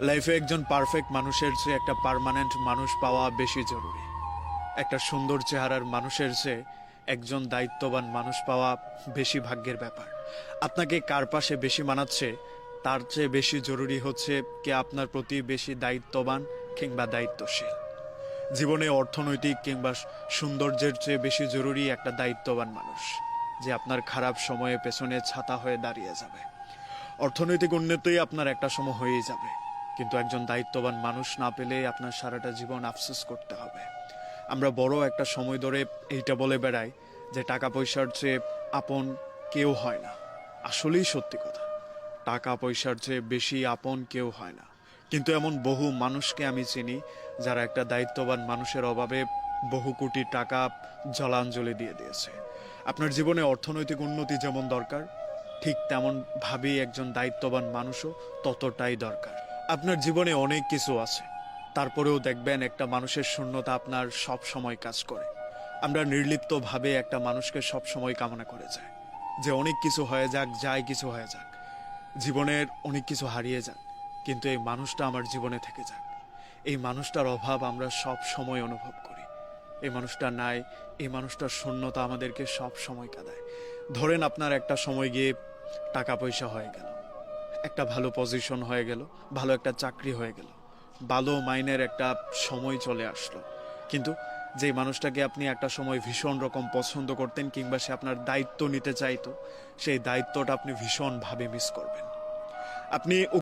লাইফে একজন পারফেক্ট মানুষের চেয়ে একটা পার্মানেন্ট মানুষ পাওয়া বেশি জরুরি। একটা সুন্দর চেহারার মানুষের চেয়ে একজন দায়িত্ববান মানুষ পাওয়া বেশি ভাগ্যের ব্যাপার। আপনাকে কার পাশে বেশি মানাচ্ছে, তার চেয়ে বেশি জরুরি হচ্ছে কে আপনার প্রতি বেশি দায়িত্ববান কিংবা দায়িত্বশীল। জীবনে অর্থনৈতিক কিংবা সৌন্দর্যের চেয়ে বেশি জরুরি একটা দায়িত্ববান মানুষ, যে আপনার খারাপ সময়ে পেছনে ছাতা হয়ে দাঁড়িয়ে যাবে। অর্থনৈতিক উন্নতি আপনার একটা সময় হয়েই যাবে। কিন্তু একজন দায়িত্ববান মানুষ না পেলে আপনার সারাটা জীবন আফসোস করতে হবে। আমরা বড় একটা সময় ধরে এইটা বলে বেড়াই যে টাকা পয়সার চেয়ে আপন কেউ হয় না। আসলেই সত্যি কথা, টাকা পয়সার চেয়ে বেশি আপন কেউ হয় না। কিন্তু এমন বহু মানুষকে আমি চিনি যারা একটা দায়িত্ববান মানুষের অভাবে বহু কোটি টাকা জলাঞ্জলি দিয়ে দিয়েছে। আপনার জীবনে অর্থনৈতিক উন্নতি যেমন দরকার, ঠিক তেমনভাবেই একজন দায়িত্ববান মানুষও ততটাই দরকার। আপনার জীবনে অনেক কিছু আছে। তারপরেও দেখবেন একটা মানুষের শূন্যতা আপনার সব সময় কাজ করে। আমরা নির্লিপ্তভাবে একটা মানুষকে সব সময় কামনা করে যায় যে অনেক কিছু হয়ে যাক, যাই কিছু হয়ে যাক। জীবনের অনেক কিছু হারিয়ে যাক, কিন্তু এই মানুষটা আমার জীবনে থেকে যাক। এই মানুষটার অভাব আমরা সব সময় অনুভব করি। এই মানুষটা নাই, এই মানুষটার শূন্যতা আমাদেরকে সব সময় কাঁদায়। ধরেন আপনার একটা সময় গিয়ে টাকা পয়সা হয়ে গেল। একটা ভালো পজিশন হয়ে গেল, ভালো একটা চাকরি হয়ে গেল। ভালো মাইনের একটা সময় চলে আসলো। কিন্তু যে মানুষটাকে আপনি একটা সময় ভীষণ রকম পছন্দ করতেন কিংবা সে আপনার দায়িত্ব নিতে চাইতো, সেই দায়িত্বটা আপনি ভীষণভাবে মিস করবেন। আপনি